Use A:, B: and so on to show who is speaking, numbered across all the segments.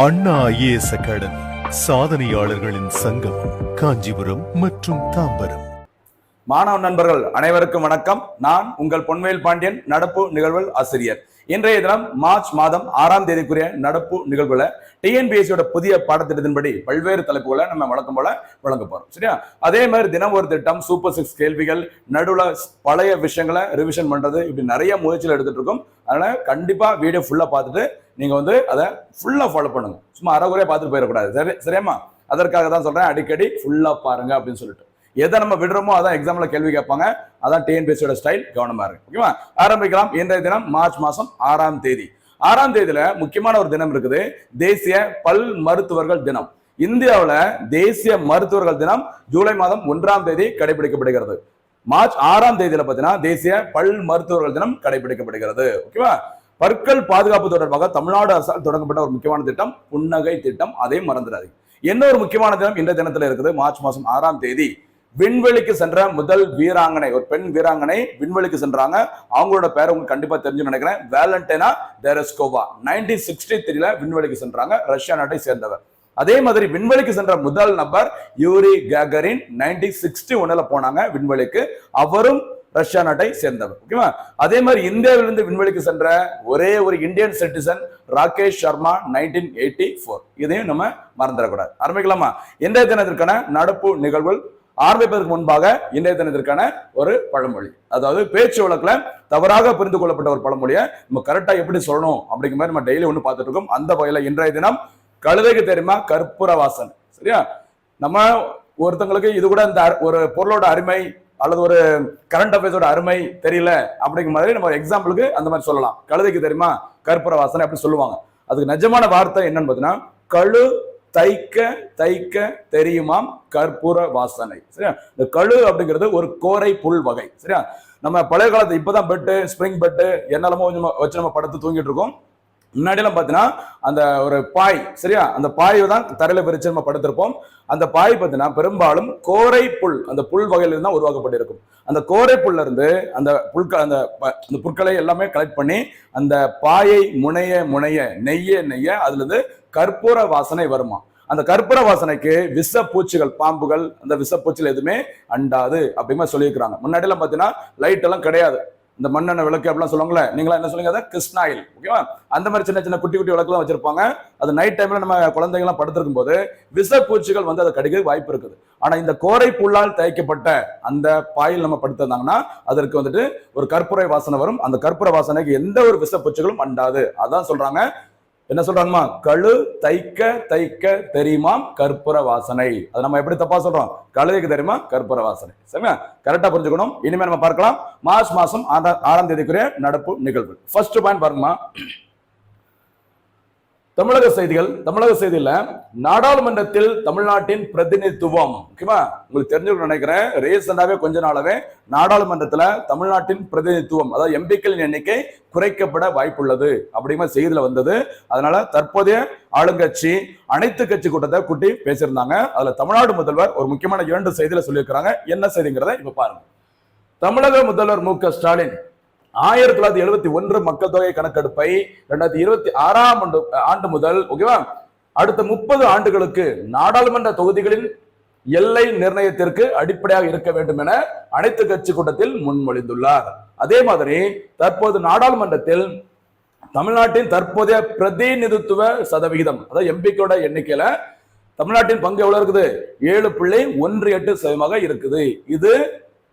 A: அண்ணா IAS academy சாதனையாளர்களின் சங்கம் காஞ்சிபுரம் மற்றும் தாம்பரம்.
B: மாணவ நண்பர்கள் அனைவருக்கும் வணக்கம். நான் உங்கள் பொன்வேல் பாண்டியன் நடப்பு நிகழ்வுகள் ஆசிரியர். இன்றைய தினம் மார்ச் மாதம் ஆறாம் தேதிக்குரிய நடப்பு நிகழ்வுல டிஎன்பிஎஸ்சியோட புதிய பாடத்திட்டத்தின்படி பல்வேறு தலைப்புகளை நம்ம வழக்கம் போல வழங்க போறோம். சரியா? அதே மாதிரி தினம் ஒரு திட்டம் சூப்பர் சிக்ஸ் கேள்விகள் நடுவுல பழைய விஷயங்களை ரிவிஷன் பண்றது இப்படி நிறைய முயற்சிகள் எடுத்துட்டு இருக்கோம். அதனால கண்டிப்பா வீடியோ ஃபுல்லா பார்த்துட்டு நீங்கள் வந்து அதை ஃபுல்லாக ஃபாலோ பண்ணுங்க. சும்மா அறகுறையா பார்த்துட்டு போயிடக்கூடாது. சரி சரியாம்மா அதற்காக தான் சொல்கிறேன் அடிக்கடி ஃபுல்லாக பாருங்க அப்படின்னு சொல்லிட்டு. எதை நம்ம விடுறோமோ அதான் எக்ஸாம்ல கேள்வி கேட்பாங்க. அதான் டிஎன்பிஎஸ்சியோட ஸ்டைல் கவனமா இருக்கு ஓகேவா? ஆரம்பிக்கலாம். இன்றைய தினம் மார்ச் மாசம் ஆறாம் தேதி. ஆறாம் தேதியில முக்கியமான ஒரு தினம் இருக்குது. தேசிய பல் மருத்துவர்கள் தினம். இந்தியாவில் தேசிய மருத்துவர்கள் தினம் ஜூலை மாதம் ஒன்றாம் தேதி கடைபிடிக்கப்படுகிறது. மார்ச் ஆறாம் தேதியில பார்த்தீங்கன்னா தேசிய பல் மருத்துவர்கள் தினம் கடைபிடிக்கப்படுகிறது. ஓகேவா? பற்கள் பாதுகாப்பு தொடர்பாக தமிழ்நாடு அரசால் தொடங்கப்பட்ட ஒரு முக்கியமான திட்டம் புன்னகை திட்டம். அதையும் மறந்துடாது. என்ன ஒரு முக்கியமான தினம்? இந்த தினத்துல இருக்குது. மார்ச் மாசம் ஆறாம் தேதி விண்வெளிக்கு சென்ற முதல் வீராங்கனை ஒரு பெண் வீராங்கனை விண்வெளிக்கு சென்றாங்க. அவங்களோட பேர் உங்களுக்கு கண்டிப்பா தெரிஞ்சு நினைக்கிறேன். வேலண்டைனா தெரஸ்கோவா நைன்டீன் சிக்ஸ்டி த்ரீல விண்வெளிக்கு சென்றாங்க. ரஷ்யா நாட்டை சேர்ந்தவர். அதே மாதிரி விண்வெளிக்கு சென்ற முதல் நபர் யூரி கேகரின் நைன்டீன் சிக்ஸ்டி ஒன்னுல போனாங்க விண்வெளிக்கு. அவரும் ரஷ்யா நாட்டை சேர்ந்தவர். ஓகேவா அதே மாதிரி இந்தியாவிலிருந்து விண்வெளிக்கு சென்ற ஒரே ஒரு Indian citizen Rakesh Sharma nineteen eighty four இதையும் நம்ம மறந்துடக்கூடாது. ஆரம்பிக்கலாமா? இன்றைய தினத்திற்கான நடப்பு நிகழ்வுகள் ஆரம்பிப்பதற்கு முன்பாக இன்றைய தினத்திற்கான ஒரு பழமொழி. அதாவது பேச்சு வழக்குல தவறாக புரிந்து கொள்ளப்பட்ட ஒரு பழமொழியை நம்ம கரெக்டா எப்படி சொல்லணும் அப்படிங்கிற மாதிரி நம்ம டெய்லி ஒன்று பார்த்துட்டு இருக்கோம். அந்த வகையில இன்றைய தினம் கழுதைக்கு தெரியுமா? கற்பூர வாசன் சரியா? நம்ம ஒருத்தங்களுக்கு இது கூட இந்த ஒரு பொருளோட அருமை அல்லது ஒரு கரண்ட் அஃபேர்ஸோட அருமை தெரியல அப்படிங்கிற மாதிரி நம்ம எக்ஸாம்பிளுக்கு அந்த மாதிரி சொல்லலாம். கழுதைக்கு தெரியுமா? கற்பூர வாசனை அப்படி சொல்லுவாங்க. அதுக்கு நிஜமான வார்த்தை என்னன்னு பார்த்தீங்கன்னா கழு தைக்க தைக்க தெரியுமாம் கற்பூர வாசனை. சரியா? இந்த கழு அப்படிங்கிறது ஒரு கோரை புல் வகை. சரியா? நம்ம பழைய காலத்து இப்பதான் பெட்டு ஸ்ப்ரிங் பெட்டு என்னெல்லாமோ கொஞ்சம் வச்சு நம்ம படுத்து தூங்கிட்டு இருக்கோம். முன்னாடிலாம் பார்த்தீங்கன்னா அந்த ஒரு பாய் சரியா? அந்த பாயை தான் தரையில் விரிச்சு நம்ம படுத்திருப்போம். அந்த பாய் பார்த்தீங்கன்னா பெரும்பாலும் கோரை புல் அந்த புல் வகையிலிருந்து தான் உருவாக்கப்பட்டிருக்கும். அந்த கோரை புல்ல இருந்து அந்த புல்கள் அந்த ப- அந்த புற்களை எல்லாமே கலெக்ட் பண்ணி அந்த பாயை முனைய முனைய நெய்ய நெய்ய அதுலேருந்து கற்பூர வாசனை வருமா? அந்த கற்பூர வாசனைக்கு விஷ பூச்சிகள் பாம்புகள் அந்த விஷ பூச்சிகள் எதுவுமே அண்டாது அப்படிமா சொல்லியிருக்கிறாங்க. முன்னாடியெல்லாம் பார்த்தீங்கன்னா லைட் எல்லாம் கிடையாது. இந்த மண்ணெண்ணெய் விளக்கு அப்படிலாம் சொல்லுவாங்கல்ல நீங்களா என்ன சொல்லுங்க அதை கிருஷ்ணாயில் ஓகேவா? அந்த மாதிரி சின்ன சின்ன குட்டி குட்டி விளக்குலாம் வச்சிருப்பாங்க. அது நைட் டைம்ல நம்ம குழந்தைங்கலாம் படுத்திருக்கும் போது விஷ பூச்சிகள் வந்து அதை கடிக்க வாய்ப்பு இருக்குது. ஆனா இந்த கோரை புல்லால் தேய்க்கப்பட்ட அந்த பாயில் நம்ம படுத்திருந்தாங்கன்னா அதற்கு வந்துட்டு ஒரு கற்பூரை வாசனை வரும். அந்த கற்பூர வாசனைக்கு எந்த ஒரு விஷ பூச்சிகளும் அண்டாது. அதான் சொல்றாங்க. என்ன சொல்றாங்கம்மா கழு தைக்க தைக்க தெரியுமாம் கற்பூர வாசனை. அது நம்ம எப்படி தப்பா சொல்றோம்? கழுதைக்கு தெரியுமா? கற்பூர வாசனை. சரிங்களா? கரெக்டா புரிஞ்சுக்கணும். இனிமே நம்ம பார்க்கலாம். மார்ச் மாசம் ஆறா- ஆறாம் தேதிக்குரிய நடப்பு நிகழ்வு. ஃபர்ஸ்ட் பாயிண்ட் பாருங்கம்மா. தமிழக செய்திகள் தமிழக செய்தியில நாடாளுமன்றத்தில் தமிழ்நாட்டின் பிரதிநிதித்துவம். ஓகேவா? உங்களுக்கு தெரிஞ்சுக்கணும் நினைக்கிறேன். ரீசெண்டாவே கொஞ்ச நாளாவே நாடாளுமன்றத்துல தமிழ்நாட்டின் பிரதிநிதித்துவம் அதாவது எம்பிக்களின் எண்ணிக்கை குறைக்கப்பட வாய்ப்புள்ளது அப்படிங்கிற செய்தியில வந்தது. அதனால தற்போதைய ஆளுங்கட்சி அனைத்து கட்சி கூட்டத்தை கூட்டி பேசியிருந்தாங்க. அதுல தமிழ்நாடு முதல்வர் ஒரு முக்கியமான இரண்டு செய்தியில சொல்லியிருக்கிறாங்க. என்ன செய்திங்கிறத இப்ப பாருங்க. தமிழக முதல்வர் மு க ஸ்டாலின் ஆயிரத்தி தொள்ளாயிரத்தி எழுபத்தி ஒன்று மக்கள் தொகை கணக்கெடுப்பை ரெண்டாயிரத்தி இருபத்தி ஆறாம் ஆண்டு ஆண்டு முதல் ஓகேவா அடுத்த முப்பது ஆண்டுகளுக்கு நாடாளுமன்ற தொகுதிகளின் எல்லை நிர்ணயத்திற்கு அடிப்படையாக இருக்க வேண்டும் என அனைத்து கட்சி கூட்டத்தில் முன்மொழிந்துள்ளார். அதே மாதிரி தற்போது நாடாளுமன்றத்தில் தமிழ்நாட்டின் தற்போதைய பிரதிநிதித்துவ சதவிகிதம் அதாவது எம்பிக்கோட எண்ணிக்கையில தமிழ்நாட்டின் பங்கு எவ்வளவு இருக்குது? ஏழு புள்ளி ஒன்று எட்டு சதவீதமாக இருக்குது. இது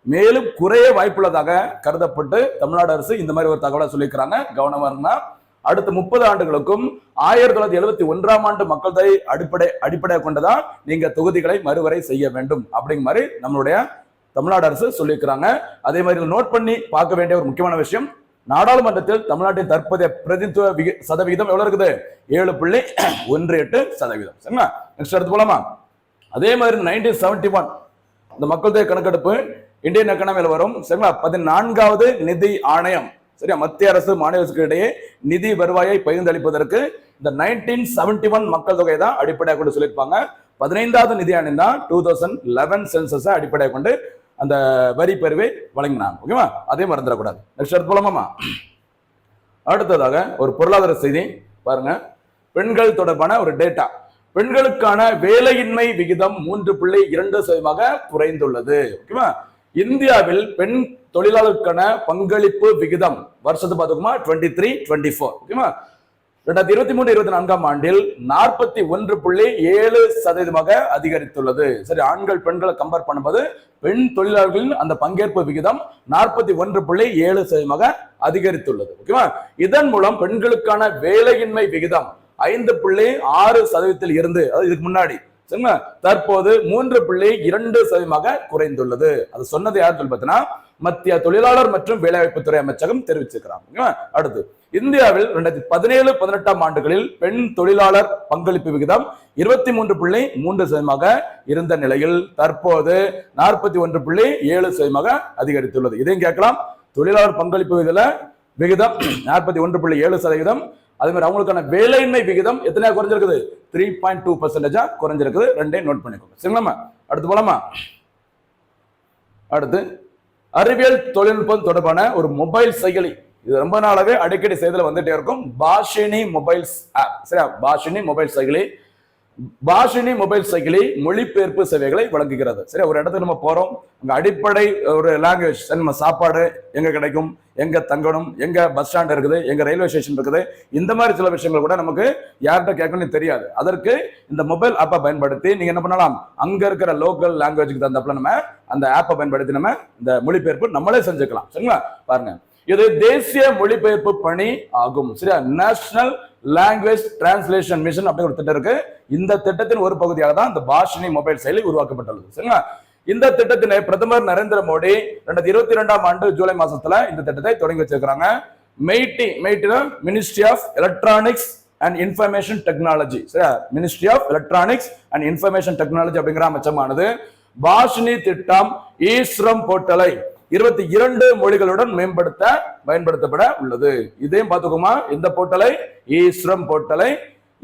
B: மேலும் குறைய வாய்ப்புள்ளதாக கருதப்பட்டு தமிழ்நாடு அரசு இந்த மாதிரி ஒரு தகவலை சொல்லியிருக்கிறாங்க. கவனமா இருந்தா அடுத்த முப்பது ஆண்டுகளுக்கும் ஆயிரத்தி தொள்ளாயிரத்தி எழுபத்தி ஒன்றாம் ஆண்டு மக்கள் தொகை அடிப்படை அடிப்படையாக கொண்டுதான் நீங்க தொகுதிகளை மறுவரை செய்ய வேண்டும். அப்படிங்கிற மாதிரி நம்மளுடைய தமிழ்நாடு அரசு சொல்லியிருக்கிறாங்க. அதே மாதிரி நோட் பண்ணி பார்க்க வேண்டிய ஒரு முக்கியமான விஷயம் நாடாளுமன்றத்தில் தமிழ்நாட்டின் தற்போதைய பிரதிநிதித்துவ விகி- சதவிகிதம் எவ்வளவு இருக்குது? ஏழு புள்ளி ஒன்று எட்டு சதவீதம் சரிங்களா? நெக்ஸ்ட் எடுத்து போலாமா? அதே மாதிரி நைன்டீன் செவன்டி ஒன் இந்த மக்கள் தொகை கணக்கெடுப்பு இந்தியன் எக்கனாமியில் வரும். சரிங்களா? பதினான்காவது நிதி ஆணையம். சரியா? மத்திய அரசு மாநில அரசுக்கு இடையே நிதி வருவாயை பகிர்ந்தளிப்பதற்கு இந்த நைன்டீன் செவன்டி ஒன் மக்கள் தொகை தான் அடிப்படையாக கொண்டு சொல்லியிருப்பாங்க. பதினைந்தாவது நிதி ஆணையம் தான் டூ தௌசண்ட் லெவன் சென்சஸை அடிப்படையாக கொண்டு அந்த வரி பெருவை வழங்கினாங்க. ஓகேவா? அதே மறந்துடக்கூடாது. நெக்ஸ்ட் எடுத்து அடுத்ததாக ஒரு பொருளாதார செய்தி. பாருங்க. பெண்கள் தொடர்பான ஒரு டேட்டா பெண்களுக்கான வேலையின்மை விகிதம் மூன்று புள்ளி இரண்டு சதவீதமாக குறைந்துள்ளது. ஓகேவா? இந்தியாவில் பெண் தொழிலாளருக்கான பங்களிப்பு விகிதம் வருஷத்து பார்த்துக்குமா? டுவெண்ட்டி த்ரீ டுவெண்ட்டி ஃபோர் ஓகேவா ரெண்டாயிரத்தி இருபத்தி மூணு இருபத்தி நான்காம் ஆண்டில் நாற்பத்தி ஒன்று புள்ளி ஏழு சதவீதமாக அதிகரித்துள்ளது. சரி ஆண்கள் பெண்களை கம்பேர் பண்ணும்போது பெண் தொழிலாளர்களின் அந்த பங்கேற்பு விகிதம் நாற்பத்தி ஒன்று புள்ளி ஏழு சதவீதமாக அதிகரித்துள்ளது. ஓகேவா இதன் மூலம் பெண்களுக்கான வேலையின்மை விகிதம் ஐந்து புள்ளி ஆறு சதவீதத்தில் இருந்து அதாவது இதுக்கு முன்னாடி சரிங்களா? தற்போது மூன்று புள்ளி இரண்டு சதவீதமாக குறைந்துள்ளது. அது சொன்னது யார் சொல்லி பார்த்தீங்கன்னா மத்திய தொழிலாளர் மற்றும் வேலைவாய்ப்பு துறை அமைச்சகம் தெரிவிச்சிருக்கிறாங்க. அடுத்து இந்தியாவில் ரெண்டாயிரத்தி பதினேழு பதினெட்டாம் ஆண்டுகளில் பெண் தொழிலாளர் பங்களிப்பு விகிதம் இருபத்தி மூன்று புள்ளி மூன்று சதவீதமாக இருந்த நிலையில் தற்போது நாற்பத்தி ஒன்று புள்ளி ஏழு சதவீதமாக அதிகரித்துள்ளது. இதையும் கேட்கலாம். தொழிலாளர் பங்களிப்பு விகித விகிதம் நாற்பத்தி ஒன்று புள்ளி ஏழு சதவீதம். அதே மாதிரி அவங்களுக்கான வேலையின்மை விகிதம் எத்தனையா குறைஞ்சிருக்குது? த்ரீ பாயிண்ட் டூ பர்சன்டேஜா குறைஞ்சிருக்குது. ரெண்டையும் நோட் பண்ணிக்கோங்க. சரிங்களாமா அடுத்து போலாமா? அடுத்து அறிவியல் தொழில்நுட்பம் தொடர்பான ஒரு மொபைல் செயலி. இது ரொம்ப நாளாவே அடிக்கடி செய்தல வந்துட்டே இருக்கும். பாஷினி மொபைல்ஸ் ஆப் சரியா? பாஷினி மொபைல் செயலி. பாஷினி மொபைல் செயலி மொழிபெயர்ப்பு சேவைகளை வழங்குகிறது. சரி ஒரு இடத்துக்கு நம்ம போறோம். அங்க அடிப்படை ஒரு லாங்குவேஜ் நம்ம சாப்பாடு எங்க கிடைக்கும்? எங்க தங்கணும்? எங்க பஸ் ஸ்டாண்ட் இருக்குது? எங்க ரயில்வே ஸ்டேஷன் இருக்குது? இந்த மாதிரி சில விஷயங்கள் கூட நமக்கு யார்கிட்ட கேட்கணும்னு தெரியாது. அதற்கு இந்த மொபைல் ஆப்பை பயன்படுத்தி நீங்க என்ன பண்ணலாம்? அங்க இருக்கிற லோக்கல் லாங்குவேஜுக்கு தகுந்தப்பல நம்ம அந்த ஆப்பை பயன்படுத்தி நம்ம இந்த மொழிபெயர்ப்பு நம்மளே செஞ்சுக்கலாம். சரிங்களா? பாருங்க. இது தேசிய மொழிபெயர்ப்பு பணி ஆகும். சரியா? நேஷனல் லாங்குவேஜ் டிரான்ஸ்லேஷன் மிஷன் அப்படி ஒரு திட்டம் இருக்கு. இந்த திட்டத்தின் ஒரு பகுதியாக தான் இந்த பாஷினி மொபைல் செயலி உருவாக்கப்பட்டுள்ளது. சரிங்களா? இந்த திட்டத்தினை பிரதமர் நரேந்திர மோடி ரெண்டாயிரத்தி இருபத்தி ரெண்டாம் ஆண்டு ஜூலை மாசத்துல இந்த திட்டத்தை தொடங்கி வச்சிருக்காங்க MeitY மெய்டினா ministry of electronics and information technology சரியா? Ministry of electronics and information technology அப்படிங்கிற அமைச்சமானது பாஷினி திட்டம் ஈஸ்ரம் போர்ட்டலை இருபத்தி இரண்டு மொழிகளுடன் மேம்படுத்த பயன்படுத்தப்பட உள்ளது. இதையும் பார்த்துக்கோமா. இந்த போர்ட்டலை ஈஸ்ரம் போர்ட்டலை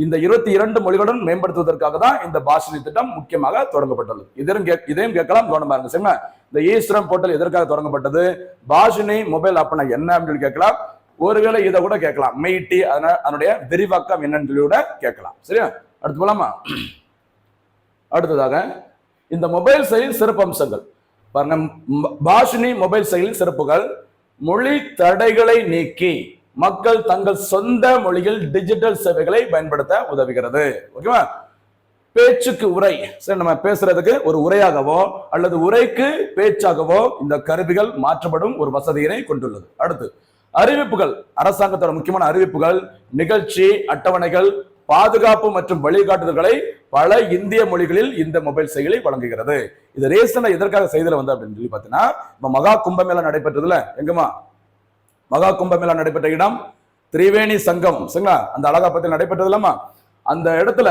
B: இந்த இருபத்தி இரண்டு மொழிகளுடன் மேம்படுத்துவதற்காக தான் இந்த பாஷினி திட்டம் முக்கியமாக தொடங்கப்பட்டுள்ளது. இதையும் இதையும் கேட்கலாம். கவனம் பாருங்க சரிங்களா? இந்த ஈஸ்ரம் போர்ட்டல் எதற்காக தொடங்கப்பட்டது? பாஷினி மொபைல் அப்பனை என்ன அப்படின்னு சொல்லி கேட்கலாம். ஒருவேளை இதை கூட கேட்கலாம். மெய்டி அதனுடைய விரிவாக்கம் என்னன்னு சொல்லி கூட கேட்கலாம். சரியா? அடுத்து போலாமா? அடுத்ததாக இந்த மொபைல் செயலின் சிறப்பம்சங்கள். பாருங்க பாஷினி மொபைல் செயலின் சிறப்புகள். மொழி தடைகளை நீக்கி மக்கள் தங்கள் சொந்த மொழியில் டிஜிட்டல் சேவைகளை பயன்படுத்த உதவுகிறது. ஓகேவா பேச்சுக்கு உரை. சரி நம்ம பேசுறதுக்கு ஒரு உரையாகவோ அல்லது உரைக்கு பேச்சாகவோ இந்த கருவிகள் மாற்றப்படும் ஒரு வசதியினை கொண்டுள்ளது. அடுத்து அறிவிப்புகள். அரசாங்கத்தோட முக்கியமான அறிவிப்புகள் நிகழ்ச்சி அட்டவணைகள் பாதுகாப்பு மற்றும் வழிகாட்டுதல்களை பல இந்திய மொழிகளில் இந்த மொபைல் செயலி வழங்குகிறது. இது ரீசனா எதற்காக செய்தில வந்து அப்படின்னு சொல்லி பார்த்தீங்கன்னா இப்போ மகா கும்பமேளா நடைபெற்றதுல எங்கம்மா? மகா கும்பமேளா நடைபெற்ற இடம் திரிவேணி சங்கம் சரிங்களா? அந்த அழகாப்பத்தில் நடைபெற்றது இல்லாமா அந்த இடத்துல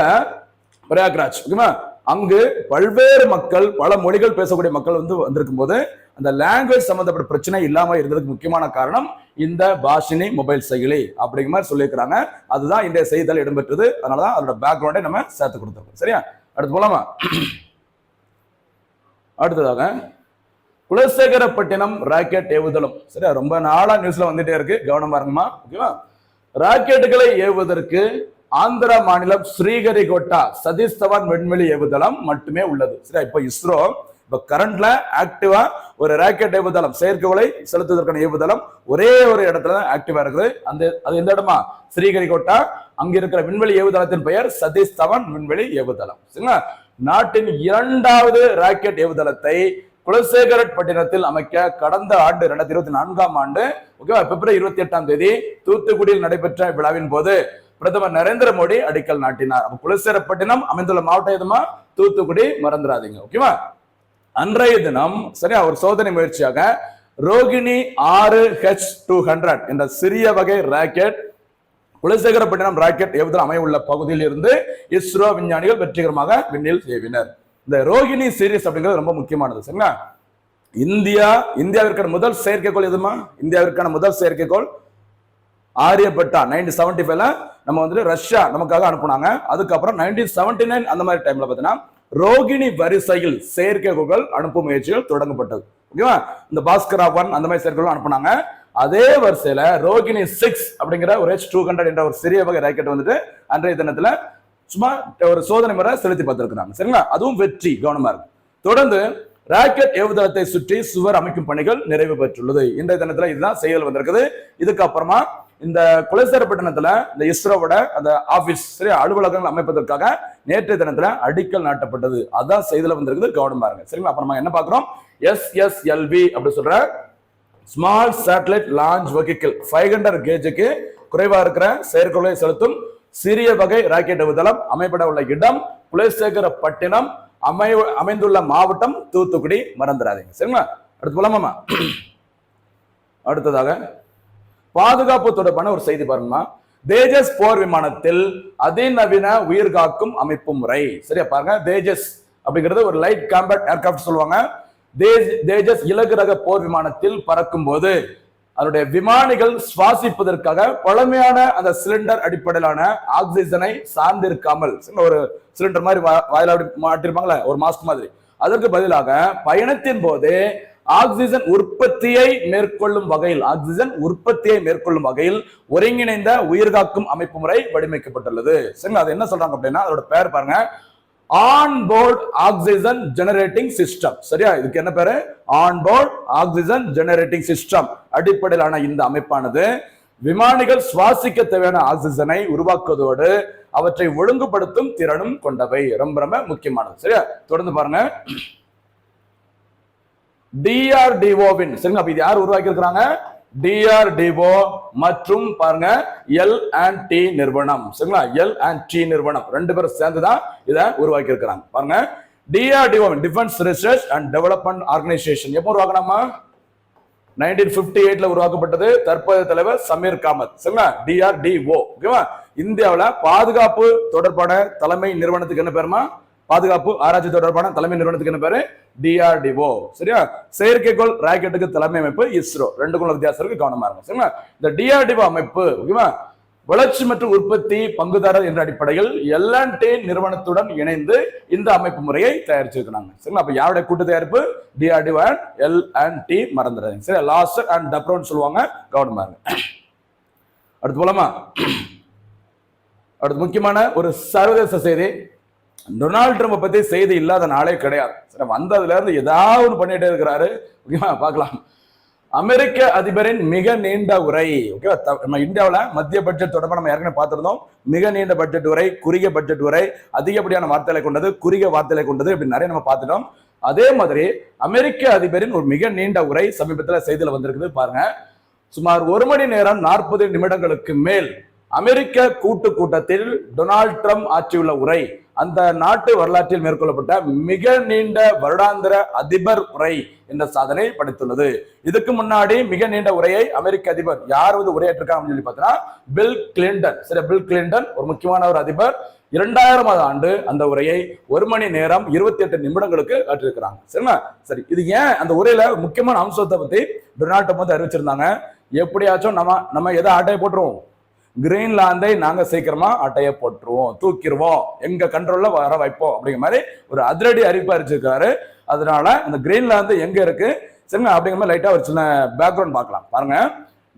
B: பிரயாக்ராஜ் ஓகேவா அங்கு பல்வேறு மக்கள் பல மொழிகள் பேசக்கூடிய மக்கள் வந்து வந்திருக்கும் போது அந்த லாங்குவேஜ் சம்பந்தப்பட்ட பிரச்சனை இல்லாம இருந்ததுக்கு முக்கியமான காரணம் இந்த பாஷினி மொபைல் செயலி அப்படிங்கிற மாதிரி சொல்லியிருக்கிறாங்க. அதுதான் இந்த செய்தித்தாள் இடம்பெற்றது. அதனாலதான் அதோட பேக்ரவுண்டை நம்ம சேர்த்து கொடுத்துருக்கோம். சரியா? அடுத்து போலாமா? அடுத்ததாக குலசேகரப்பட்டினம் ராக்கெட் ஏவுதளம். சரியா? ரொம்ப நாளா நியூஸ்ல வந்துட்டே இருக்கு. கவனமா இருங்கம்மா. ஓகேவா? ராக்கெட்டுகளை ஏவுவதற்கு ஆந்திர மாநிலம் ஸ்ரீஹரிகோட்டா சதீஷ் தவான் விண்வெளி ஏவுதளம் மட்டுமே உள்ளது. சரியா? இப்போ இஸ்ரோ இப்ப கரண்ட்ல ஆக்டிவா ஒரு ராக்கெட் ஏவுதளம் செயற்கைகளை செலுத்துவதற்கான ஏவுதளம் ஒரே ஒரு இடத்துல தான் ஆக்டிவா இருக்குது. அந்த அது எந்த இடமா? ஸ்ரீஹரிகோட்டா. அங்க இருக்கிற விண்வெளி ஏவுதளத்தின் பெயர் சதீஷ் தவான் விண்வெளி ஏவுதளம். சரிங்களா? நாட்டின் இரண்டாவது ராக்கெட் ஏவுதளத்தை குலசேகரட் பட்டினத்தில் அமைக்க கடந்த ஆண்டு இரண்டாயிரத்தி இருபத்தி நான்காம் ஆண்டு ஓகேவா பிப்ரவரி இருபத்தி எட்டாம் தேதி தூத்துக்குடியில் நடைபெற்ற விழாவின் போது பிரதமர் நரேந்திர மோடி அடிக்கல் நாட்டினார். அப்ப குலசேரப்பட்டினம் அமைந்துள்ள மாவட்டம் எதுமா? தூத்துக்குடி. மறந்துடாதீங்க ஓகேவா அன்றைய தினம் சரியா ஒரு சோதனை முயற்சியாக ரோகிணி ஆறு ஹெச் டூ ஹண்ட்ரட் என்ற சிறிய வகை ராக்கெட் குலசேகரப்பட்டினம் ராக்கெட் ஏவுதல் அமையுள்ள பகுதியில் இருந்து இஸ்ரோ விஞ்ஞானிகள் வெற்றிகரமாக விண்ணில் ஏவினர். இந்த ரோகிணி சீரிஸ் அப்படிங்கிறது ரொம்ப முக்கியமானது சரிங்களா? இந்தியா இந்தியாவிற்கான முதல் செயற்கைக்கோள் எதுமா? இந்தியாவிற்கான முதல் செயற்கைக்கோள் ஆரியப்பட்டா நைன்டீன் செவன்டி ஃபைவ்ல நம்ம வந்துட்டு ரஷ்யா நமக்காக அனுப்புனாங்க. அதுக்கப்புறம் நைன்டீன் செவன்டி நைன் அந்த மாதிரி டைம்ல பார்த்தீங்கன்னா ரோகிணி வரிசையில் செயற்கைக்கோள்கள் அனுப்பும் முயற்சிகள் தொடங்கப்பட்டது. ஓகேவா? இந்த பாஸ்கரா ஒன் அந்த மாதிரி செயற்கைகள் அனுப்புனாங்க. அதே வரிசையில ரோகிணி சிக்ஸ் அப்படிங்கிற ஒரு ஹெச் டூ ஹண்ட்ரட் என்ற ஒரு சிறிய வகை ராக்கெட் வந்துட்டு அன்றைய தினத்துல சும்மா ஒரு சோதனை முறை செலுத்தி பார்த்திருக்கிறாங்க. சரிங்களா? அதுவும் வெற்றி கவனமா இருக்கு தொடர்ந்து ராக்கெட் ஏவுதளத்தை சுற்றி சுவர் அமைக்கும் பணிகள் நிறைவு பெற்றுள்ளது. இன்றைய தினத்துல இதுதான் செயல் வந்திருக்குது. இதுக்கப்புறமா இந்த குலசேரப்பட்டினத்துல இந்த இஸ்ரோவோட அந்த ஆபீஸ் சரி அலுவலகங்கள் அமைப்பதற்காக நேற்றைய தினத்துல அடிக்கல் நாட்டப்பட்டது. அதான் செய்தியில வந்திருக்குது. கவனம் பாருங்க. சரிங்களா? அப்புறமா என்ன பார்க்கிறோம்? எஸ்எஸ்எல்வி அப்படி சொல்ற small satellite launch vehicle five hundred கேஜுக்கு குறைவா இருக்கிற செயற்கைகளை செலுத்தும் சிறிய வகை ராக்கெட் விதளம் அமைப்பட உள்ள இடம் குலசேகரப்பட்டினம் அமை அமைந்துள்ள மாவட்டம் தூத்துக்குடி. மறந்துடாதீங்க. சரிங்களா? அடுத்து போலாமாமா அடுத்ததாக பாதுகாப்பு தொடர்பான ஒரு செய்தி பாருங்கம்மா. தேஜஸ் போர் விமானத்தில் அதிநவீன உயிர் காக்கும் அமைப்பு முறை. சரியா பாருங்க? தேஜஸ் அப்படிங்கிறது ஒரு லைட் காம்பேக்ட் ஏர்கிராஃப்ட் சொல்லுவாங்க. தேஜ்- தேஜஸ் இலகு ரக போர் விமானத்தில் பறக்கும் போது அதனுடைய விமானிகள் சுவாசிப்பதற்காக பழமையான அந்த சிலிண்டர் அடிப்படையிலான ஆக்சிஜனை சார்ந்திருக்காமல் ஒரு சிலிண்டர் மாதிரி வாயிலாக வாயில மாட்டிருப்பாங்களே ஒரு மாஸ்க் மாதிரி. அதற்கு பதிலாக பயணத்தின் போது ஆக்சிஜன் உற்பத்தியை மேற்கொள்ளும் வகையில் ஆக்சிஜன் உற்பத்தியை மேற்கொள்ளும் வகையில் ஒருங்கிணைந்த உயிர்காக்கும் அமைப்பு முறை வடிவமைக்கப்பட்டுள்ளது. சரிங்களா? அது என்ன சொல்றாங்க அப்படின்னா அதோட பேர் பாருங்க. Onboard oxygen generating system. சரியா? இதுக்கு என்ன பேரு? Onboard oxygen generating system. அடிப்படையிலான இந்த அமைப்பானது விமானிகள் சுவாசிக்க தேவையான ஆக்சிஜனை உருவாக்குவதோடு அவற்றை ஒழுங்குபடுத்தும் திறனும் கொண்டவை. ரொம்ப ரொம்ப முக்கியமானது. சரியா? தொடர்ந்து பாருங்க. டிஆர்டிஓவின் சரிங்க அப்ப இது யார் உருவாக்கி இருக்கிறாங்க டிஆர்டிஓ மற்றும் பாருங்க எல் அண்ட் டி நிறுவனம். சரிங்களா? எல் அண்ட் டி நிறுவனம். ரெண்டு பேரும் சேர்ந்து தான் இதை உருவாக்கி இருக்கிறாங்க பாருங்க DRDO defence research and development organisation எப்போ உருவாக்கணுமா நைன்டீன் பிப்டி எயிட்ல உருவாக்கப்பட்டது தற்போதைய தலைவர் சமீர் காமத். சரிங்களா? டிஆர்டிஓ ஓகேவா? இந்தியாவில் பாதுகாப்பு தொடர்பான தலைமை நிறுவனத்துக்கு என்ன பேருமா? பாதுகாப்பு ஆராய்ச்சி தொடர்பான தலைமை நிறுவனத்துக்கு என்ன பேரு? டிஆர்டிஓ சரியா? செயற்கைக்கோள் ராக்கெட்டுக்கு தலைமை அமைப்பு இஸ்ரோ. ரெண்டுக்குள்ள வித்தியாசம் இருக்கு. கவனமா இருக்கும் சரிங்களா? இந்த டிஆர்டிஓ அமைப்பு ஓகேவா? வளர்ச்சி மற்றும் உற்பத்தி பங்குதாரர் என்ற அடிப்படையில் எல்என்டி நிறுவனத்துடன் இணைந்து இந்த அமைப்பு முறையை தயாரிச்சிருக்கிறாங்க. சரிங்களா? அப்ப யாருடைய கூட்டு தயாரிப்பு? DRDO and L and T மறந்துடுறாங்க சரி லாஸ்ட் அண்ட் டப்ரோன்னு சொல்லுவாங்க. கவனமா இருங்க. அடுத்து போலாமா? அடுத்து முக்கியமான ஒரு சர்வதேச செய்தி. டொனால்ட் ட்ரம்ப் பத்தி செய்தி இல்லாத நாளே கிடையாது. சரி வந்ததுல இருந்து ஏதாவது ஒன்று பண்ணிட்டே இருக்கிறாரு. ஓகேவா பார்க்கலாம். அமெரிக்க அதிபரின் மிக நீண்ட உரை. ஓகேவா த- நம்ம இந்தியாவில் மத்திய பட்ஜெட் தொடர்பாக நம்ம ஏற்கனவே பார்த்துருந்தோம். மிக நீண்ட பட்ஜெட் உரை குறுகிய பட்ஜெட் உரை அதிகப்படியான வார்த்தைகளை கொண்டது குறுகிய வார்த்தைகளை கொண்டது இப்படி நிறைய நம்ம பார்த்துட்டோம். அதே மாதிரி அமெரிக்க அதிபரின் ஒரு மிக நீண்ட உரை சமீபத்தில் செய்தியில் வந்திருக்குது பாருங்க. சுமார் ஒரு மணி நேரம் நாற்பது நிமிடங்களுக்கு மேல் அமெரிக்க கூட்டு கூட்டத்தில் டொனால்ட் ட்ரம்ப் ஆற்றியுள்ள உரை. அந்த நாட்டு வரலாற்றில் மேற்கொள்ளப்பட்ட மிக நீண்ட வருடாந்திர அதிபர் உரை என்ற சாதனை படைத்துள்ளது. இதுக்கு முன்னாடி மிக நீண்ட உரையை அமெரிக்க அதிபர் யார் வந்து உரையாற்றிருக்காங்க சொல்லி பார்த்தீங்கன்னா பில் கிளின்டன் சரி பில் கிளின்டன் ஒரு முக்கியமான ஒரு அதிபர். இரண்டாயிரமாவது ஆண்டு அந்த உரையை ஒரு மணி நேரம் இருபத்தி எட்டு நிமிடங்களுக்கு ஆற்றிருக்கிறாங்க. சரிங்களா சரி இது ஏன் அந்த உரையில முக்கியமான அம்சத்தை பத்தி டொனால்ட் ட்ரம்ப் வந்து அறிவிச்சிருந்தாங்க? எப்படியாச்சும் நம்ம நம்ம எதை ஆட்டையை போட்டுருவோம்? கிரீன்லாந்தை நாங்க சீக்கிரமா அட்டையை போட்டுருவோம் தூக்கிடுவோம் எங்க கண்ட்ரோல்ல வர வைப்போம் அப்படிங்கிற மாதிரி ஒரு அதிரடி அறிவிப்பு அறிவிச்சிருக்காரு. அதனால இந்த கிரீன்லாந்து எங்க இருக்கு? சரிங்க அப்படிங்கிற மாதிரி லைட்டா ஒரு சின்ன பேக்ரவுண்ட் பார்க்கலாம். பாருங்க.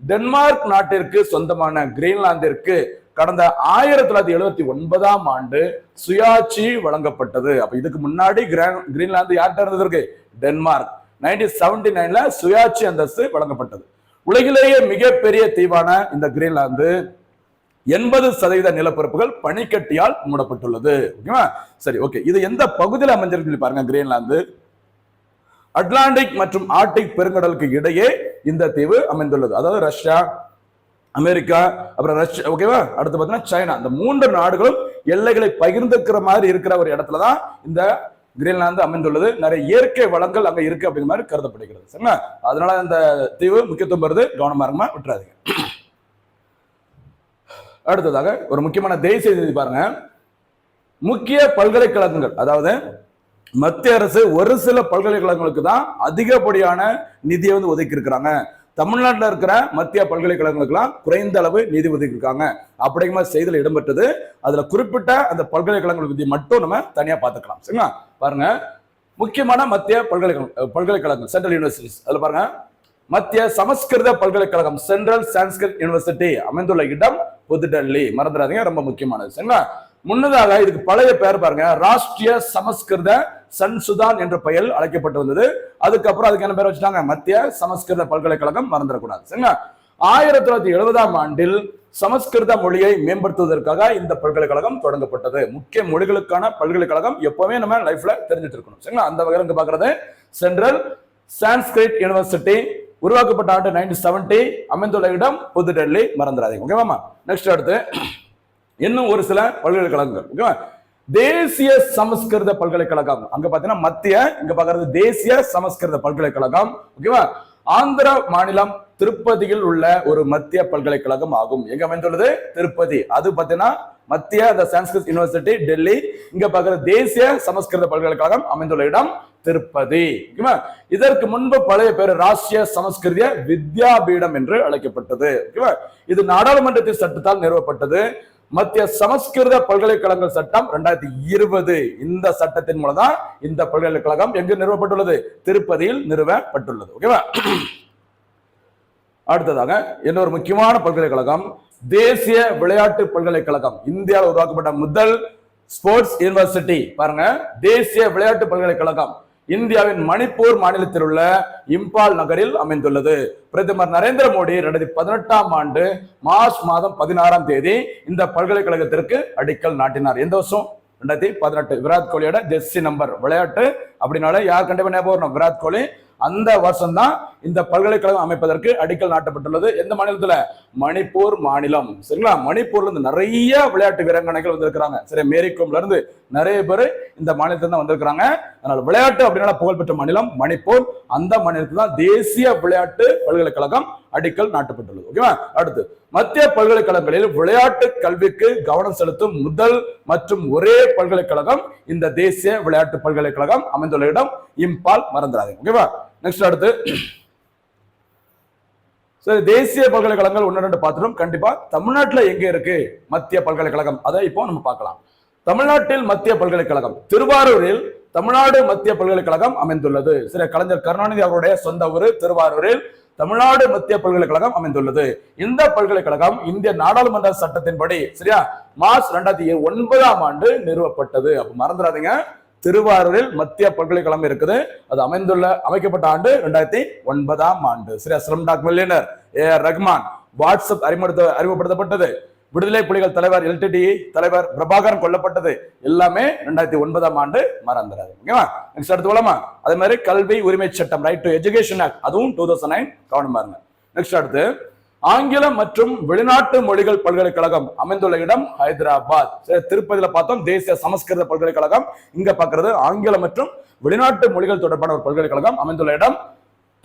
B: டென்மார்க் நாட்டிற்கு சொந்தமான கிரீன்லாந்திற்கு கடந்த ஆயிரத்தி தொள்ளாயிரத்தி எழுபத்தி ஒன்பதாம் ஆண்டு சுயாட்சி வழங்கப்பட்டது. அப்ப இதுக்கு முன்னாடி கிரான்- கிரீன்லாந்து யார்கிட்ட இருந்ததுக்கு டென்மார்க். நைன்டீன் செவன்டி நைன்ல சுயாட்சி அந்தஸ்து வழங்கப்பட்டது. உலகிலேயே மிகப்பெரிய தீவான இந்த கிரீன்லாந்து எண்பது சதவீத நிலப்பரப்புகள் பனிக்கட்டியால் மூடப்பட்டுள்ளது. ஓகேவா? சரி ஓகே. இது எந்த பகுதியில் அமைஞ்சிருக்கு சொல்லி பாருங்க கிரீன்லாந்து. அட்லாண்டிக் மற்றும் ஆர்டிக் பெருங்கடலுக்கு இடையே இந்த தீவு அமைந்துள்ளது. அதாவது ரஷ்யா அமெரிக்கா அப்புறம் ரஷ்யா ஓகேவா? அடுத்து பார்த்தீங்கன்னா சைனா. இந்த மூன்று நாடுகளும் எல்லைகளை பகிர்ந்துக்கிற மாதிரி இருக்கிற ஒரு இடத்துல தான் இந்த கிரீன்லாந்து அமைந்துள்ளது. நிறைய இயற்கை வளங்கள் அங்கே இருக்கு அப்படிங்கிற மாதிரி கருதப்படுகிறது. சரிங்களா? அதனால இந்த தீவு முக்கியத்துவம் வருது கவனமா இருக்குமா விட்டுறாதீங்க. அடுத்ததாக ஒரு முக்கியமான தேசிய செய்தி பாருங்க. முக்கிய பல்கலைக்கழகங்கள் அதாவது மத்திய அரசு ஒரு சில பல்கலைக்கழகங்களுக்கு தான் அதிகப்படியான நிதியை வந்து ஒதுக்கி இருக்கிறாங்க தமிழ்நாட்டில் இருக்கிற மத்திய பல்கலைக்கழகங்களுக்கெல்லாம் குறைந்த அளவு நிதி ஒதுக்கி இருக்காங்க அப்படிங்கிற மாதிரி செய்தியில் இடம்பெற்றது. அதுல குறிப்பிட்ட அந்த பல்கலைக்கழகங்களுக்கு பத்தி மட்டும் நம்ம தனியா பார்த்துக்கலாம். சரிங்களா? பாருங்க. முக்கியமான மத்திய பல்கலைக்கழகம் பல்கலைக்கழகங்கள் சென்ட்ரல் யூனிவர்சிட்டிஸ் அதுல பாருங்க. மத்திய சமஸ்கிருத பல்கலைக்கழகம் சென்ட்ரல் சான்ஸ்கிரிட் யூனிவர்சிட்டி அமைந்துள்ள இடம் புதுடெல்லி. மறந்துடாதீங்க ரொம்ப முக்கியமானது சரிங்களா முன்னதாக இதுக்கு பழைய பெயர் பாருங்க ராஷ்டிரிய சமஸ்கிருத சன்சுதான் என்ற பெயர் அழைக்கப்பட்டு வந்தது. அதுக்கப்புறம் அதுக்கு என்ன பேர் வச்சுட்டாங்க? மத்திய சமஸ்கிருத பல்கலைக்கழகம் மறந்துடக்கூடாது சரிங்களா? ஆயிரத்தி தொள்ளாயிரத்தி எழுபதாம் ஆண்டில் சமஸ்கிருத மொழியை மேம்படுத்துவதற்காக இந்த பல்கலைக்கழகம் தொடங்கப்பட்டது. முக்கிய மொழிகளுக்கான பல்கலைக்கழகம் எப்பவுமே நம்ம லைஃப்ல தெரிஞ்சுட்டு இருக்கணும் சரிங்களா? அந்த வகையில் இங்க பாக்குறது சென்ட்ரல் சான்ஸ்கிரிட் யூனிவர்சிட்டி உருவாக்கப்பட்ட ஆண்டு நைன்டீன் செவன்டி அமைந்துள்ள இடம் புதுடெல்லி மறந்துடாதீங்க. ஓகேவாமா நெக்ஸ்ட் அடுத்து இன்னும் ஒரு சில பல்கலைக்கழகங்கள். ஓகேவா தேசிய சமஸ்கிருத பல்கலைக்கழகம். அங்க பாத்தீங்கன்னா மத்திய இங்க பாக்குறது தேசிய சமஸ்கிருத பல்கலைக்கழகம். ஓகேவா ஆந்திர மாநிலம் திருப்பதியில் உள்ள ஒரு மத்திய பல்கலைக்கழகம் ஆகும். எங்க அமைந்துள்ளது? திருப்பதி. அது பாத்தீங்கன்னா மத்திய அந்த சான்ஸ்கிருத் யூனிவர்சிட்டி டெல்லி இங்க பாக்குற தேசிய சமஸ்கிருத பல்கலைக்கழகம் அமைந்துள்ள இடம். திருப்பதி ஓகேவா? இதற்கு முன்பு பழைய பேர் ராஷ்டிரிய சமஸ்கிருதிய வித்யாபீடம் என்று அழைக்கப்பட்டது. ஓகேவா? இது நாடாளுமன்றத்தின் சட்டத்தால் நிறுவப்பட்டது. மத்திய சமஸ்கிருத பல்கலைக்கழகங்கள் சட்டம் ரெண்டாயிரத்தி இருபது. இந்த சட்டத்தின் மூலம் தான் இந்த பல்கலைக்கழகம் எங்கு நிறுவப்பட்டுள்ளது? திருப்பதியில் நிறுவப்பட்டுள்ளது. ஓகேவா? அடுத்ததாக இன்னொரு முக்கியமான பல்கலைக்கழகம் தேசிய விளையாட்டு பல்கலைக்கழகம். இந்தியாவில் உருவாக்கப்பட்ட முதல் ஸ்போர்ட்ஸ் யூனிவர்சிட்டி. பாருங்க தேசிய விளையாட்டு பல்கலைக்கழகம். இந்தியாவின் மணிப்பூர் மாநிலத்தில் உள்ள இம்பால் நகரில் அமைந்துள்ளது. பிரதமர் நரேந்திர மோடி ரெண்டாயிரத்தி பதினெட்டாம் ஆண்டு மார்ச் மாதம் பதினாறாம் தேதி இந்த பல்கலைக்கழகத்திற்கு அடிக்கல் நாட்டினார். எந்த வருஷம்? ரெண்டாயிரத்தி பதினெட்டு. விராட் கோலியோட ஜெர்சி நம்பர் விளையாட்டு. அப்படின்னால யார் கண்டிப்பா ஞாபகம் விராட் கோலி. அந்த வருஷம் தான் இந்த பல்கலைக்கழகம் அமைப்பதற்கு அடிக்கல் நாட்டப்பட்டுள்ளது. எந்த மாநிலத்துல? மணிப்பூர் மாநிலம். சரிங்களா? மணிப்பூர்ல இருந்து நிறைய விளையாட்டு வீராங்கனைகள் வந்திருக்கிறாங்க. சரி மேரிகோம்ல இருந்து நிறைய பேர் இந்த மாநிலத்துல தான் வந்திருக்கிறாங்க. அதனால விளையாட்டு அப்படின்னா புகழ்பெற்ற மாநிலம் மணிப்பூர். அந்த மாநிலத்தில் தான் தேசிய விளையாட்டு பல்கலைக்கழகம் அடிக்கல் நாட்டப்பட்டுள்ளது. ஓகேவா? அடுத்து மத்திய பல்கலைக்கழகங்களில் விளையாட்டு கல்விக்கு கவனம் செலுத்தும் முதல் மற்றும் ஒரே பல்கலைக்கழகம் இந்த தேசிய விளையாட்டு பல்கலைக்கழகம் அமைந்துள்ள இடம் இம்பால் மறந்துடாதீங்க. ஓகேவா? நெக்ஸ்ட் அடுத்து சரி தேசிய பல்கலைக்கழகங்கள் ஒன்று ரெண்டு பார்த்துட்டோம். கண்டிப்பா தமிழ்நாட்டில் எங்க இருக்கு? மத்திய பல்கலைக்கழகம். அதை இப்போ நம்ம பார்க்கலாம். தமிழ்நாட்டில் மத்திய பல்கலைக்கழகம். திருவாரூரில் தமிழ்நாடு மத்திய பல்கலைக்கழகம் அமைந்துள்ளது. சரி கலைஞர் கருணாநிதி அவருடைய சொந்த ஊர் திருவாரூரில் தமிழ்நாடு மத்திய பல்கலைக்கழகம் அமைந்துள்ளது. இந்த பல்கலைக்கழகம் இந்திய நாடாளுமன்ற சட்டத்தின்படி சரியா மார்ச் ரெண்டாயிரத்தி ஒன்பதாம் ஆண்டு நிறுவப்பட்டது. அப்ப மறந்துடாதீங்க. திருவாரூரில் மத்திய பல்கலைக்கழகம் இருக்குது. அது அமைந்துள்ள அமைக்கப்பட்ட ஆண்டு ரெண்டாயிரத்தி ஒன்பதாம் ஆண்டு. சரி slumdog millionaire A R Rahman WhatsApp அறிமுக அறிமுகப்படுத்தப்பட்டது. விடுதலை புலிகள் தலைவர் எல்டிடி தலைவர் பிரபாகரன் கொல்லப்பட்டது. எல்லாமே ரெண்டாயிரத்தி ஒன்பதாம் ஆண்டு மறந்துடாது ஓகேவா? நெக்ஸ்ட் அடுத்து போலாமா? அதே மாதிரி கல்வி உரிமை சட்டம் ரைட் டு எஜுகேஷன் ஆக்ட் அதுவும் டூ தௌசண்ட் நைன் கவனம் பாருங்க. நெக்ஸ்ட் அடுத்து ஆங்கிலம் மற்றும் வெளிநாட்டு மொழிகள் பல்கலைக்கழகம் அமைந்துள்ள இடம் ஹைதராபாத். திருப்பதியில பார்த்தோம் தேசிய சமஸ்கிருத பல்கலைக்கழகம். இங்க பாக்குறது ஆங்கிலம் மற்றும் வெளிநாட்டு மொழிகள் தொடர்பான ஒரு பல்கலைக்கழகம் அமைந்துள்ள இடம்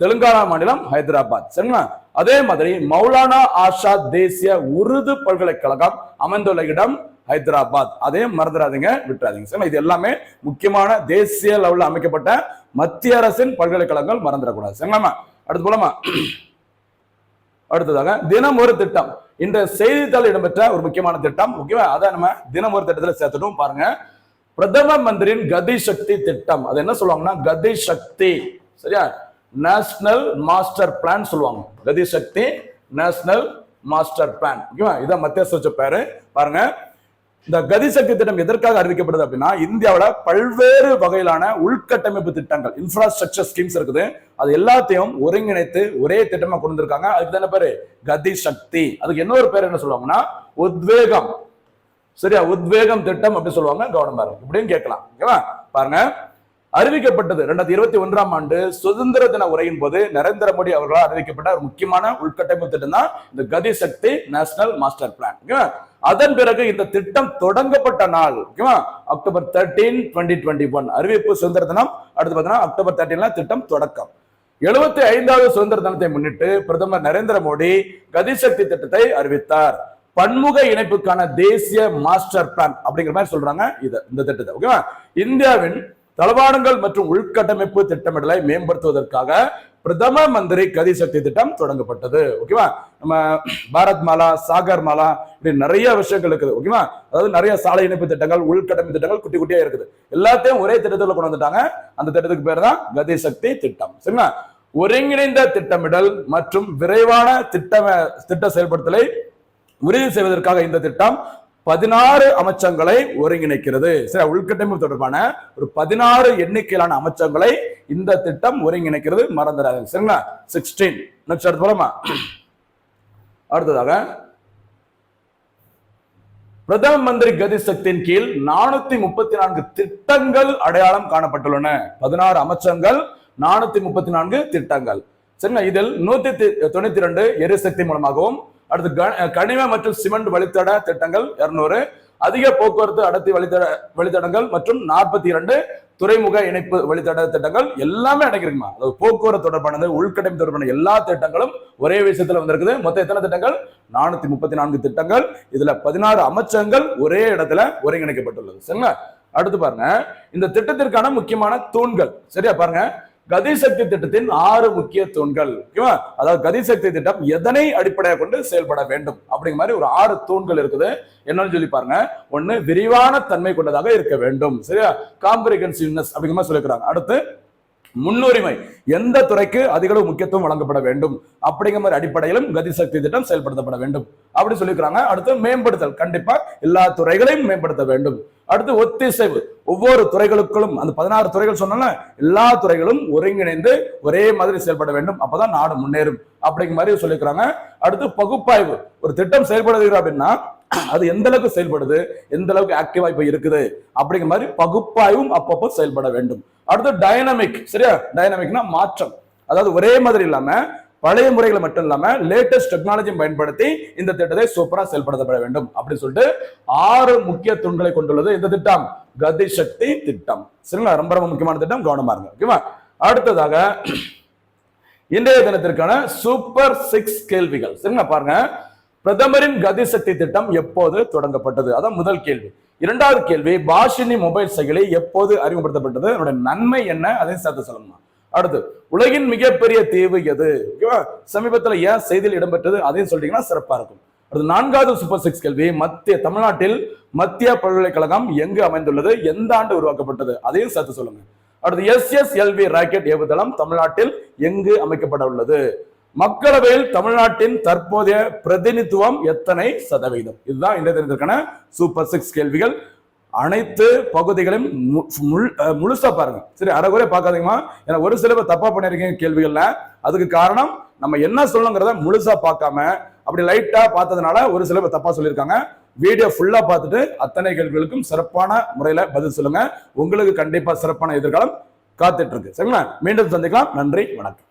B: தெலுங்கானா மாநிலம் ஹைதராபாத். சரிங்களா? அதே மாதிரி மௌலானா ஆஷாத் தேசிய உருது பல்கலைக்கழகம் அமைந்துள்ள இடம் ஹைதராபாத். அதையும் மறந்துடாதீங்க விட்டுறாதீங்க. சரி இது எல்லாமே முக்கியமான தேசிய லெவலில் அமைக்கப்பட்ட மத்திய அரசின் பல்கலைக்கழகங்கள் மறந்துடக்கூடாது. சரிங்களா அடுத்து போலாமா? அடுத்ததாக தினம் ஒரு திட்டம். இந்த செய்தித்தாள் இடம்பெற்ற ஒரு முக்கியமான திட்டம். ஓகேவா? அதை நம்ம தினம் ஒரு திட்டத்தில் சேர்த்துட்டோம் பாருங்க. பிரதம மந்திரியின் கதி சக்தி திட்டம். அது என்ன சொல்லுவாங்கன்னா கதி சக்தி. சரியா? நேஷனல் மாஸ்டர் பிளான் சொல்லுவாங்க. கதி சக்தி நேஷனல் மாஸ்டர் பிளான் ஓகேவா? இதான் மத்திய அரசு பேரு. பாருங்க. இந்த கதி சக்தி திட்டம் எதற்காக அறிவிக்கப்படுது அப்படின்னா இந்தியாவில் பல்வேறு வகையிலான உள்கட்டமைப்பு திட்டங்கள் இன்ஃப்ராஸ்ட்ரக்சர் ஸ்கீம்ஸ் இருக்குது. அது எல்லாத்தையும் ஒருங்கிணைத்து ஒரே திட்டமா கொண்டு வந்திருக்காங்க. அதுக்கு தானே பேரு? கதி சக்தி. அதுக்கு இன்னொரு பேர் என்ன சொல்லுவாங்கன்னா உத்வேகம். சரியா? உத்வேகம் திட்டம் அப்படி சொல்லுவாங்க. கவனமா இப்படின்னு கேட்கலாம். ஓகேவா? பாருங்க. அறிவிக்கப்பட்டது ரெண்டாயிரத்தி இருபத்தி ஒன்றாம் ஆண்டு சுதந்திர தின உரையின் போது நரேந்திர மோடி அவர்களால் அறிவிக்கப்பட்ட ஒரு முக்கியமான உள்கட்டமைப்பு திட்டம் தான் இந்த கதி சக்தி நேஷனல் மாஸ்டர் பிளான். ஓகேவா? அதன் பிறகு இந்த திட்டம் தொடங்கப்பட்ட நாள். ஓகேவா? October thirteen twenty twenty one அறிவிப்பு சுதந்திர தினம். அடுத்து பார்த்தீங்கன்னா அக்டோபர் தேர்ட்டீன்ல திட்டம் தொடக்கம். எழுபத்தி ஐந்தாவது சுதந்திர தினத்தை முன்னிட்டு பிரதமர் நரேந்திர மோடி கதிசக்தி திட்டத்தை அறிவித்தார். பன்முக இணைப்புக்கான தேசிய மாஸ்டர் பிளான் அப்படிங்கிற மாதிரி சொல்றாங்க இது இந்த திட்டத்தை. ஓகேவா? இந்தியாவின் தளவாடங்கள் மற்றும் உள்கட்டமைப்பு திட்டமிடலை மேம்படுத்துவதற்காக பிரதம மந்திரி கதிசக்தி திட்டம் தொடங்கப்பட்டது. ஓகேவா நம்ம பாரத் மாலா சாகர் மாலா இப்படி நிறைய விஷயங்கள் இருக்குது. ஓகேவா அதாவது நிறைய சாலை இணைப்பு திட்டங்கள் உள்கட்டமைப்பு திட்டங்கள் குட்டி குட்டியா இருக்குது. எல்லாத்தையும் ஒரே திட்டத்துல கொண்டு வந்துட்டாங்க. அந்த திட்டத்துக்கு பேர் தான் கதிசக்தி திட்டம். சரிங்களா? ஒருங்கிணைந்த திட்டமிடல் மற்றும் விரைவான திட்ட திட்ட செயல்படுத்தலை உறுதி செய்வதற்காக இந்த திட்டம் பதினாறு அமைச்சங்களை ஒருங்கிணைக்கிறது. சரி உள்கட்டமைப்பு தொடர்பான ஒரு பதினாறு எண்ணிக்கையிலான அமைச்சங்களை இந்த திட்டம் ஒருங்கிணைக்கிறது. மறந்துடாது சரிங்களா? சிக்ஸ்டீன் நெக்ஸ்ட் அடுத்து போலாமா? அடுத்ததாக பிரதம மந்திரி கதி சக்தியின் கீழ் நானூத்தி முப்பத்தி நான்கு திட்டங்கள் அடையாளம் காணப்பட்டுள்ளன. பதினாறு அமைச்சங்கள் நானூத்தி முப்பத்தி நான்கு திட்டங்கள். சரிங்களா? இதில் நூத்தி தொண்ணூத்தி ரெண்டு எரிசக்தி மூலமாகவும் அடுத்து க- கனிம மற்றும் சிமெண்ட் வழித்தட திட்டங்கள் இருநூறு. அதிக போக்குவரத்து அடர்த்தி வழித்தட வழித்தடங்கள் மற்றும் நாற்பத்தி இரண்டு துறைமுக இணைப்பு வழித்தட திட்டங்கள் எல்லாமே அடங்கிருக்குமா அதாவது போக்குவரத்து தொடர்பானது உள்கட்டமைப்பு தொடர்பான எல்லா திட்டங்களும் ஒரே விஷயத்துல வந்திருக்குது. மொத்தம் எத்தனை திட்டங்கள்? நானூத்தி முப்பத்தி நான்கு திட்டங்கள். இதுல பதினாறு அமைச்சங்கள் ஒரே இடத்துல ஒருங்கிணைக்கப்பட்டுள்ளது. சரிங்களா? அடுத்து பாருங்க. இந்த திட்டத்திற்கான முக்கியமான தூண்கள். சரியா பாருங்க. கதிசக்தி திட்டத்தின் ஆறு முக்கிய தூண்கள். ஓகேவா? அதாவது கதிசக்தி திட்டம் எதனை அடிப்படையாக கொண்டு செயல்பட வேண்டும்? அப்படிங்கிற மாதிரி ஒரு ஆறு தூண்கள் இருக்குது. என்னன்னு சொல்லி பாருங்க. ஒன்னு விரிவான தன்மை கொண்டதாக இருக்க வேண்டும். சரியா? காம்ப்ரிகன்சிவ்னஸ் அப்படிங்கிற மாதிரி சொல்லிக்கிறாங்க அடுத்து முன்னுரிமை எந்த துறைக்கு அதிக அளவு முக்கியத்துவம் வழங்கப்பட வேண்டும்? அப்படிங்கிற மாதிரி அடிப்படையிலும் கதிசக்தி திட்டம் செயல்படுத்தப்பட வேண்டும். அப்படின்னு சொல்லிக்கிறாங்க அடுத்து மேம்படுத்தல். கண்டிப்பா எல்லா துறைகளையும் மேம்படுத்த வேண்டும். அடுத்து ஒத்திசைவு. ஒவ்வொரு துறைகளுக்குள்ளும் அந்த பதினாறு துறைகள் சொன்னால எல்லா துறைகளும் ஒருங்கிணைந்து ஒரே மாதிரி செயல்பட வேண்டும். அப்பதான் நாடு முன்னேறும். அப்படிங்கிற மாதிரி சொல்லிக்கிறாங்க அடுத்து பகுப்பாய்வு. ஒரு திட்டம் செயல்படுகிறது அப்படின்னா அது எந்த அளவுக்கு செயல்படுது எந்த அளவுக்கு ஆக்டிவா இப்ப இருக்குது அப்படிங்கிற மாதிரி பகுப்பாய்வும் அப்பப்போ செயல்பட வேண்டும். அடுத்து டைனமிக் சரியா? டைனமிக்னா மாற்றம். அதாவது ஒரே மாதிரி இல்லாம பழைய முறைகளை மட்டும் இல்லாம லேட்டஸ்ட் டெக்னாலஜியும் பயன்படுத்தி இந்த திட்டத்தை சூப்பரா செயல்படுத்தப்பட வேண்டும் அப்படின்னு சொல்லிட்டு ஆறு முக்கிய தூண்களை கொண்டுள்ளது. இந்த திட்டம் கதி சக்தி திட்டம். சரிங்களா? ரொம்ப ரொம்ப முக்கியமான திட்டம் கவனமா இருங்க. ஓகேவா அடுத்ததாக இன்றைய தினத்திற்கான சூப்பர் சிக்ஸ் கேள்விகள். சரிங்களா? பாருங்க. பிரதமரின் கதிசக்தி திட்டம் எப்போது தொடங்கப்பட்டது? அதான் முதல் கேள்வி. இரண்டாவது கேள்வி பாஷினி மொபைல் செயலி எப்போது அறிமுகப்படுத்தப்பட்டது? அதோட நன்மை என்ன? அதையும் சேர்த்து சொல்லணும்? அடுத்து உலகின் மிகப்பெரிய தீவு எது? ஓகேவா? ஏன் செய்தியில் இடம்பெற்றது? அதையும் சொல்லிட்டீங்கன்னா சிறப்பாக இருக்கும். அடுத்து நான்காவது சூப்பர் சிக்ஸ் கேள்வி மத்திய தமிழ்நாட்டில் மத்திய பல்கலைக்கழகம் எங்கு அமைந்துள்ளது? எந்த ஆண்டு உருவாக்கப்பட்டது? அதையும் சேர்த்து சொல்லுங்க. அடுத்து S S L V rocket ஏவுதளம் தமிழ்நாட்டில் எங்கு அமைக்கப்பட உள்ளது மக்களவையில் தமிழ்நாட்டின் தற்போதைய பிரதிநிதித்துவம் எத்தனை சதவீதம்? இதுதான் இந்த தினத்திற்கான சூப்பர் சிக்ஸ் கேள்விகள். அனைத்து பகுதிகளையும் மு- முழு- முழுசா பாருங்க. சரி அறகுறை பார்க்காதீங்கம்மா. ஏன்னா ஒரு சில பேர் தப்பா பண்ணிருக்கீங்க கேள்விகள்ல. அதுக்கு காரணம் நம்ம என்ன சொல்லணுங்கிறத முழுசா பார்க்காம அப்படி லைட்டா பார்த்ததுனால ஒரு சில பேர் தப்பா சொல்லியிருக்காங்க. வீடியோ ஃபுல்லா பார்த்துட்டு அத்தனை கேள்விகளுக்கும் சிறப்பான முறையில பதில் சொல்லுங்க. உங்களுக்கு கண்டிப்பா சிறப்பான எதிர்காலம் காத்துட்டு இருக்கு. சரிங்களா? மீண்டும் சந்திக்கலாம். நன்றி வணக்கம்.